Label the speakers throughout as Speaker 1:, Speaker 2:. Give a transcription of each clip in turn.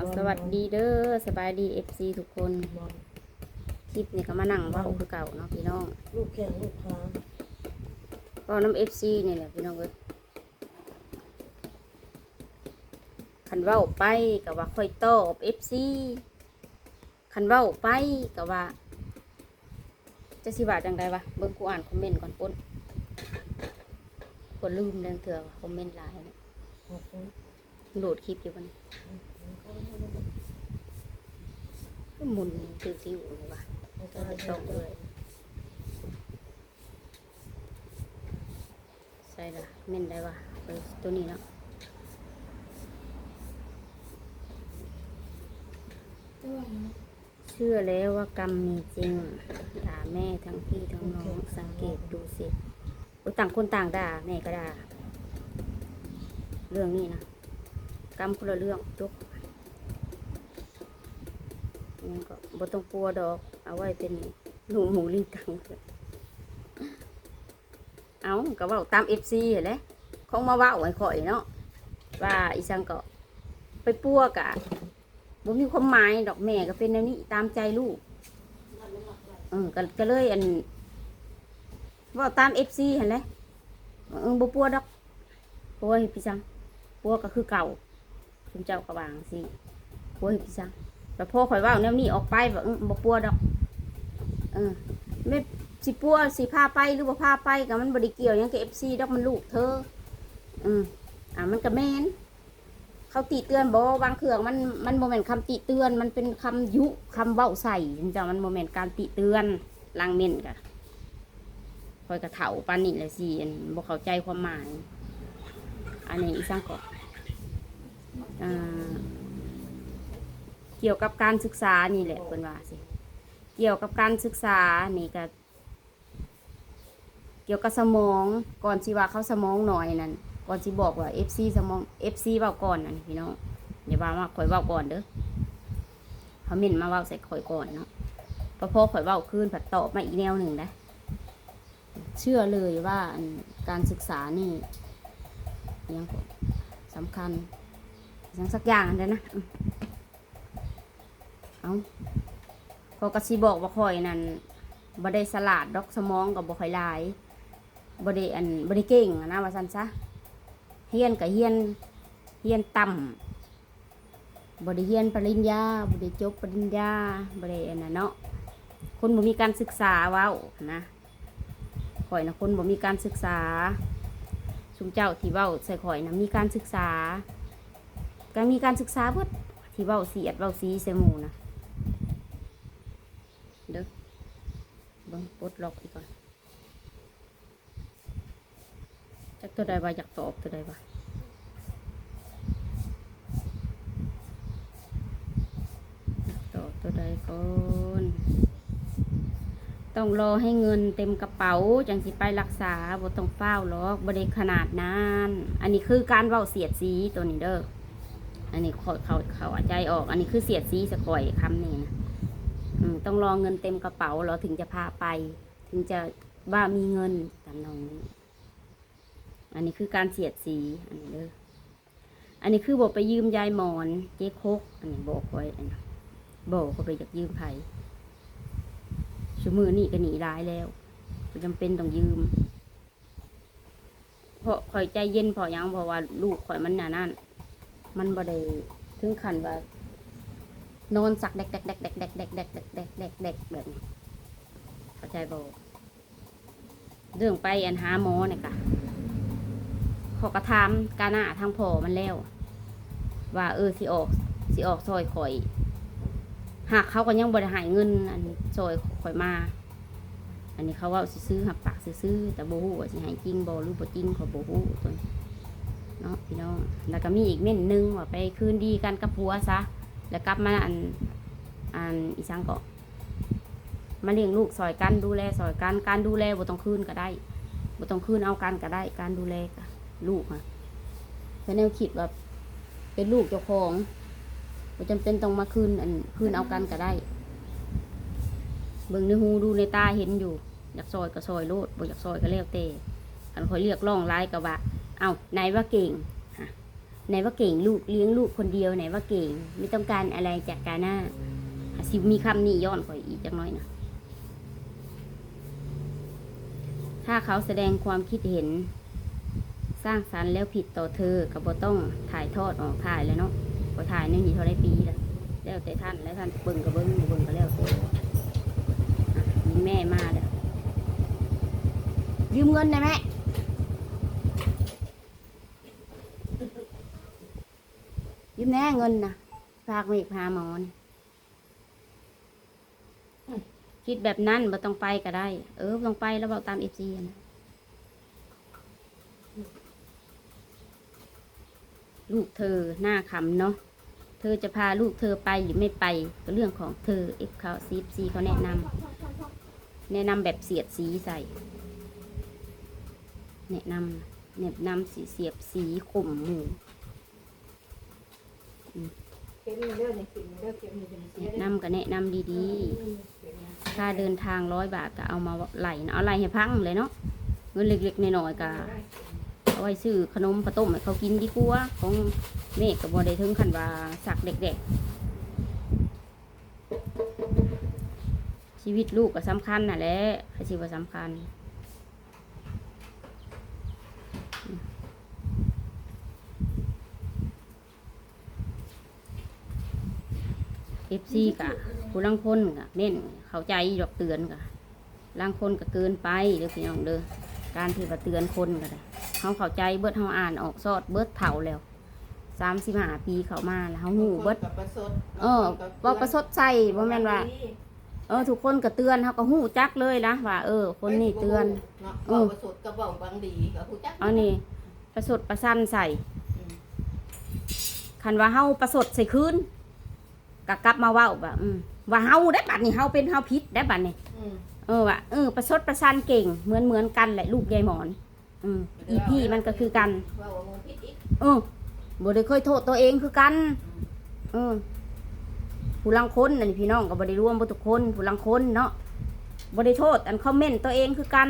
Speaker 1: สวัสดีเด้อสบายดีเอฟซีทุกคนคลิปนี้ก็มานั่งเว่าคือเก่าเนาะพี่น้อง
Speaker 2: ลูกแข่งลูกค้า
Speaker 1: ก็น้ำเอฟซีนี่แหละพี่น้องเอ้ยคันเว้าไปก็ว่าค่อยตอบเอฟซีคันเว้าไปก็ว่า จะสิว่าจังไดวะเบิ่งกูอ่านคอมเมนต์ก่อนปนกดลืมเรื่องเถื่อคอมเมนต์หลายเนี่ย
Speaker 2: ขอบคุณ
Speaker 1: โหลดคลิปอยู่บัดนก็ หมุนติวๆเลยว่ะ
Speaker 2: ก็ให้ตกเลย
Speaker 1: ใช่ละเม่นได้ว่ะตัวนี้เนาะเชื่อแล้วว่ากรรมมีจริงด่าแม่ทั้งพี่ทั้งน้องสังเกตดูสิต่างคนต่างด่าแม่ก็ด่าเรื่องนี้นะกรรมคนละเรื่องจบ ก็บ่ต้องกลัวดอก เอาไว้เป็นหนูหมูลิงกังเอะเอาก็เว่าตามเอฟซีเห็นไหมคงมาเว่าไว้ข่อยเนาะว่าอีสังก็ไปปัวกะบ่มีความหมายดอกแม่ก็เป็นแนวนี้ตามใจลูกเออก็ก็เลยอันว่าตามเอฟซีเห็นไหมเออบ่ปัวดอกปัวให้พี่สังปัวก็คือเก่าคุณเจ้ากระวางสิปัวให้พี่สัง แต่พอข่อยว่าแนวนี้ออกไปแบบบ่ปัวดอก เออไม่สิปัวสิพาไปหรือว่าพาไปกับมันบริเกี่ยวยังกับเอฟซีดอกมันลูกเธอ อืมอ่ามันก็แมนเขาติเตือนบอกว่าบางเครื่องมันมันโมเมนต์คำติเตือน มันเป็นคำยุคำเว้าใส่จริงๆมันโมเมนต์การติเตือนลังเมนกะคอยกระเถาปานนี่เลยสิอันบอกเข้าใจความหมาย อันนี้อีสร้างก่อนอ่า เกี่ยวกับการศึกษานี่แหละเป็นว่าสิเกี่ยวกับการศึกษานี่ก็เกี่ยวกับสมองก่อนสิว่าเขาสมองหน่อยนั่นก่อนสิบอกว่า FC สมอง FC เว้าก่อนนั่นพี่น้องอย่าว่ามาข่อยเว้าก่อนเด้อเขาเม่นมาเว้าใส่ข่อยก่อนเนาะพอพอข่อยเว้าคืนผัดตอบมาอีกแนวหนึ่งนะเชื่อเลยว่าการศึกษานี่ยังสำคัญสังสักอย่างเด้อนะ อืมเอาพอกสิบอกว่าข่อยนั่นบ่ได้สลาดดอกสมองกับบ่ค่อยหลายบ่ได้อันบ่ได้เก่งอะนะว่าซั่นซะเฮียนก็เฮียนเฮียนต่ำบ่ได้เฮียนปริญญาบ่ได้จบปริญญาบ่ได้อันเนาะคนบ่มีการศึกษาว้านะข่อยนะคนบ่มีการศึกษาชุมเจ้าที่เว้าใส่ข่อยนะมีการศึกษาก็มีการศึกษาเบิดที่เว้าเสียดเว้าสีใส่หมู่นะเด้อ เบิ่งปลดล็อกอีกก่อนจักตัวใดว่าอยากตอบตัวใดว่าตอบตัวใดก่อนต้องรอให้เงินเต็มกระเป๋าจังสิไปรักษาบ่ต้องเฝ้าหรอกบ่ได้ขนาดนั้นอันนี้คือการเว้าเสียดสีตัวนี้เด้ออันนี้เขาเขาเขาใจออก อันนี้คือเสียดสีสะกอยคำนี้นะ ต้องรอเงินเต็มกระเป๋าเราถึงจะพาไป ถึงจะว่ามีเงินตามนองนี้ อันนี้คือการเสียดสีอันนี้เด้ออันนี้คือบอกไปยืมยายหมอนเจ๊คก อันนี้บอกไว้อันนี้บอกเขาไปอยากยืมไผชั่วมือนี่ก็หนีร้ายแล้วจำเป็นต้องยืมเพราะข่อยใจเย็นพอยังเพราะว่าลูกข่อยมันหน่ะนั่นมันบ่ได้ถึงขันว่า นอนสักเด็กเด็กเด็กเด็กเด็กเด็กเด็กเด็กเด็กเด็กเด็กแบบเข้าใจบ่เรื่องไปอันหาหมอเนี่ยค่ะขอกระทำกาหน้าทางพ่อมันแล้ว ว่าเออสิออกสิออกซอยข่อย หากเขาก็ยังบริหารเงิน อันซอยข่อยมา อันนี้เขาว่าสิซื้อหักปากสิซื้อแต่โบหูว่าสิให้จริงบ่หรือบ่จริงขอโบหูตัวเนาะพี่น้องแล้วก็มีอีกเม่นหนึงว่าไปคืนดีกันกับผัวซะ แล้วกลับมาอันอันอีสังก็มาเลี้ยงลูกซอยกันดูแลซอยกันการดูแลบ่ต้องคืนก็ได้บ่ต้องคืนเอากันก็ได้ การดูแลลูกค่ะแต่แนวคิดว่าเป็นลูกเจ้าของบ่จำเป็นต้องมาคืนอันคืนเอากันก็ได้เบิ่งในหูดูในตาเห็นอยู่ อยากซอยก็ซอยโลดบ่อยากซอยก็แล้วแต่คันคอยเรียกร้องร้ายก็ว่า เอ้าไหนว่าเก่ง ไหนว่าเก่งลูกเลี้ยงลูกคนเดียวไหนว่าเก่ง ไม่ต้องการอะไรจากกาหน้าสิมีคำนี้ย้อนขออีกจักหน้อยนะถ้าเขาแสดงความคิดเห็น สร้างสรรค์แล้วผิดต่อเธอก็บ่ต้องถ่ายทอดออกถ่ายแล้วเนาะก็ถ่ายนี่นี่เท่าไรปีละแล้วแต่ท่านแล้วท่านเบิ่งก็เบิ่งเบิ่งก็แล้วแต่มีแม่มาแล้วยืมเงินได้ไหมยืม แน่เงินนะฝากมีพาหมอนคิดแบบนั้นบ่ต้องไปก็ได้ เออต้องไปแล้วบอกตามเอฟซีนะลูกเธอหน้าขำเนาะเธอจะพาลูกเธอไปหรือไม่ไปก็เรื่องของเธอเอฟเขาซีฟซีเขาแนะนำแนะนำแบบเสียดสีใส่ แนะนำแนะนำสีเสียบสีข่มหมู
Speaker 2: เข็มเลือดในเข็มเลือดเข็มมันจะเสีย
Speaker 1: แนะนำก็แนะนำดีๆ ค่าเดินทางร้อยบาทก็เอามาไหลนะเอาไหลให้พังเลยเนาะ เงินเล็กๆน้อยๆก็เอาไว้ซื้อขนมปลาต้มให้เขากินดีกว่าของเมฆกับบอได้ถึงขันว่าสักเด็กๆ ชีวิตลูกก็สำคัญน่ะแหละใครสิว่าสำคัญ เอฟซีกะผู้ลังคนกะเน้นเข้าใจดอกเตือนกะลังคนก็เกินไปเด้อพี่น้องเด้อการที่ว่าเตือนคนก็ได้เขาเข้าใจเบิดเขาอ่านออกซอดเบิดเถ่าแล้วสามสิบห้าปีเขามาแล้วเขาหูเบิด
Speaker 2: กับประสด
Speaker 1: เออว่าประสดใจว่าแม่นว่าเออทุกคนก็เตือนเขาก็หูจักเลยนะว่าเออ คนนี้เตือน
Speaker 2: เนาะเว้าประสดกับเว้าบางดีกับผู้จัก
Speaker 1: เอานี่ประสดประสันใส่คันว่าเฮาประสดใส่คืน ก็กลับมาเว้าแบบอืมว่าเฮาได้บัดนี้เฮาเป็นเฮาผิดได้บัดนี้
Speaker 2: อืม
Speaker 1: เออว่ะเออประชดประชันเก่งเหมือนเหมือนกันแหละลูกยายหมอน อืมอีพี่มันก็คือกัน
Speaker 2: เว้าว่างูพิษอีก
Speaker 1: เออบ่ได้เคยโทษตัวเองคือกัน เออผู้ลังคนนั่นพี่น้องก็บ่ได้ร่วมบ่ทุกคนผู้ลังคนเนาะบ่ได้โทษ อันคอมเมนต์ตัวเองคือกัน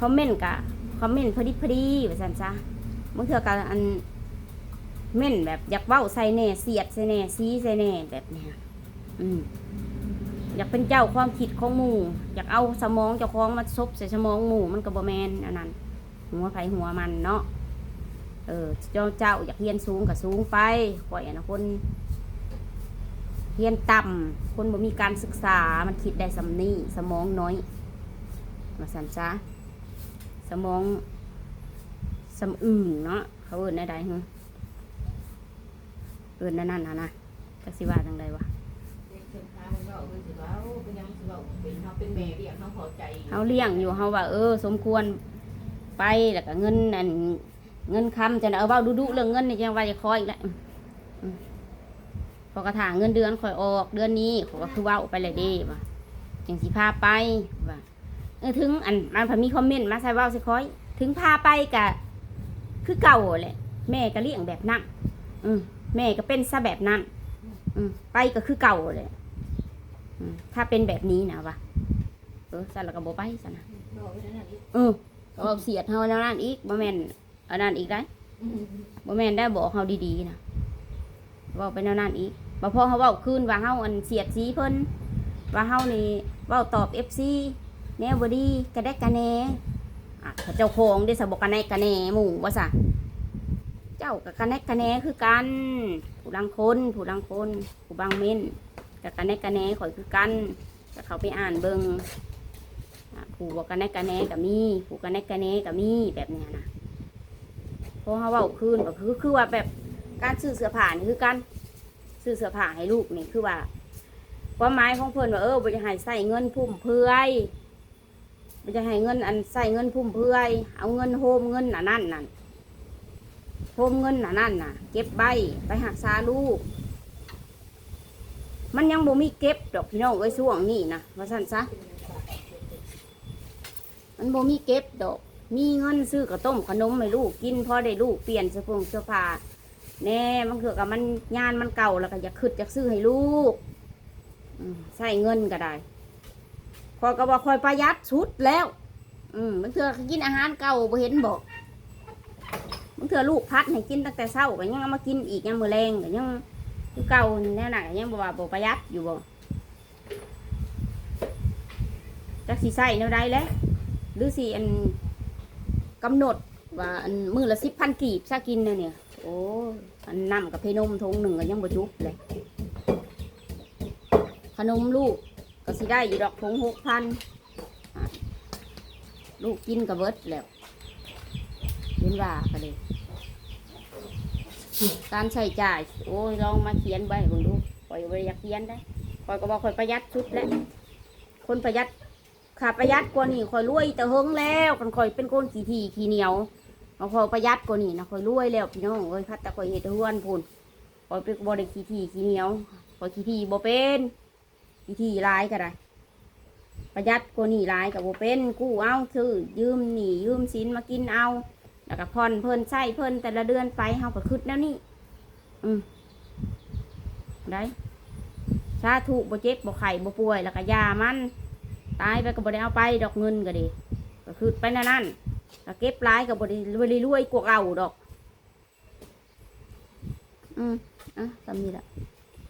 Speaker 1: คอมเมนต์กะคอมเมนต์พอดีพอดีว่าซั่นซะบางเทื่อก็อัน เม่นแบบอยากเว้าใส่แน่เสียดใส่แน่ซีใส่แน่แบบเนี้ยอืมอยากเป็นเจ้าความคิดของหมู่ อยากเอาสมองเจ้าของมาซบใส่สมองหมู่มันก็บ่แมนอันนั้นหัวไผหัวมันเนาะเออเจ้าเจ้าอยากเฮียนสูงก็สูงไปข่อยนะคนเฮียนต่ำคนบ่มีการศึกษามันคิดได้สำนีสมองน้อย มาสันซะสมองสำอื่นเนาะเขาเอินได้ใดฮะ เอิ้นนั่นนั่นนะนะจักสิว่าจังใดวะ
Speaker 2: เด็กเพิ่นพาเว้าเพิ่นสิเว้าเป็นหยังสิเว้าเป็นเฮาเป็นแม่เรียกเฮาพอใจ
Speaker 1: เขาเลี้ยงอยู่เขาว่า เออ สมควรไปแล้วก็เงินอันเงินคำจะเอาเบ้าดุๆเรื่องเงินนี่จังว่าจะคอยอีกแล้วอืมพอกระถางเงินเดือนคอยออกเดือนนี้เขาก็คือเว่าไปเลยเด้ว่าจังสิพาไปว่าเออถึงอันมันพอมีคอมเมนต์มาใส่เว่าสิคอย ถึงพาไปกะ คือเก่าแหละแม่ก็เลี้ยงแบบนั้นอืม แม่ก็เป็นซะแบบนั้นไปก็คือเก่าเลยถ้าเป็นแบบนี้นะวะเออสันแล้วก็บ่ไปสันนะ
Speaker 2: เว้าไว้นั่นนะอีก
Speaker 1: เออเอาเสียดเฮาแล้วนั่นอีกบ่แม่นอันนั้นอีกได้บ่แม่นได้บอกเฮาดีๆนะเว้าไปแนวนั้นอีกบ่พอเฮาเว้าคืนว่าเฮาอันเสียดสีเพิ่นว่าเฮานี่เว้าตอบ FC แนวบ่ดีกระแดกกระแหนอะเจ้าของได้สบกกระแนกกระแหนหมู่ว่าซะ เจ้ากับกระแนกกระแนคือกัน ผู้ลังคนผู้ลังคนผู้บางเม่นกับกระแนกกระแนข่อยคือกันก็เขาไปอ่านเบิงผูกบอกกันแนกกันแนกับมีผูกกันแนกกันแนกับมีแบบเนี้ยนะเพราะเขาว่าคืนก็คือคือว่าแบบการซื้อเสื้อผ้านี่คือการซื้อเสื้อผ้าให้ลูกนี่คือว่าความหมายของเพิ่อนว่าเออบ่จะให้ใส่เงินพุ่มเพื่อยบ่จะให้เงินอันใส่เงินพุ่มเพื่อย เอาเงินโฮมเงินนั่นนั่น โฮมเงินน่ะนั่นน่ะ เก็บใบไปหักษาลูก มันยังบ่มีเก็บดอกพี่น้องไว้ช่วงนี้นะว่าซั่นซะมันบ่มีเก็บดอก มีเงินซื้อกระต้มขนมให้ลูกกินพอได้ลูกเปลี่ยนเสื้อผงเสื้อผ้าแน่มันคือกับมันงานมันเก่าแล้วก็อยากขึ้นอยากซื้อให้ลูกใส่เงินก็ได้คอยก็บอกคอยประหยัดชุดแล้ว อืมมันเถื่อกินอาหารเก่าบ่เห็นบอก บางเทื่อลูกพัดให้กินตั้งแต่เช้าก็ยังเอามากินอีกยังมือแรงก็ยังคือเก่าแนวหนักยังบ่ว่าบ่ประหยัดอยู่บ่จักสิใส่แนวใดแล้วหรือสิอันกำหนดว่าอันมือละ10,000กีบซะกินเนี่ยเนี่ยโอ้อันน้ำกับเพนมทงหนึ่งก็ยังบ่จุบเลยขนมลูกก็สิได้อยู่ดอกทงหกพันลูกกินกับเบิดแล้วเห็นว่าก็เลย การใช้จ่าย โอ้ยลองมาเขียนไว้เบิ่งดูคอยบ่ได้อยากเขียนได้คอยก็บอกคอยประหยัดชุดแล้วคนประหยัดขาประหยัดกว่านี่คอยรวยแต่เฮงแล้วกันคอยเป็นคนขี้ทีขี้เหนียวเอาคอยประหยัดกว่านี่นะคอยรวยแล้วพี่น้องเอ้ยพัดแต่คอยเห็ดเฮือนพูนคอยเป็นบ่ได้ขี้ทีขี้เหนียวคอยขี้ทีบ่เป็นวิธีร้ายก็ได้ประหยัดกว่านี่ร้ายกับโบเป็นกู้เอาซื้อยืมหนียืมสินมากินเอา แล้วก็ผ่อนเพิ่นใช้เพิ่นแต่ละเดือนไปเฮาก็คืดแล้วนี่ อืมได้ชาถูกบ่เจ็บบ่ไข้บ่ป่วย แล้วก็ยามัน ตายไปก็บ่ได้เอาไป ดอกเงินก็ดีก็คือไปนั่นนั่นก็เก็บร้ายก็บ่ได้รวยรวยกว่าเก่าดอก อืมอะทำนี่ละ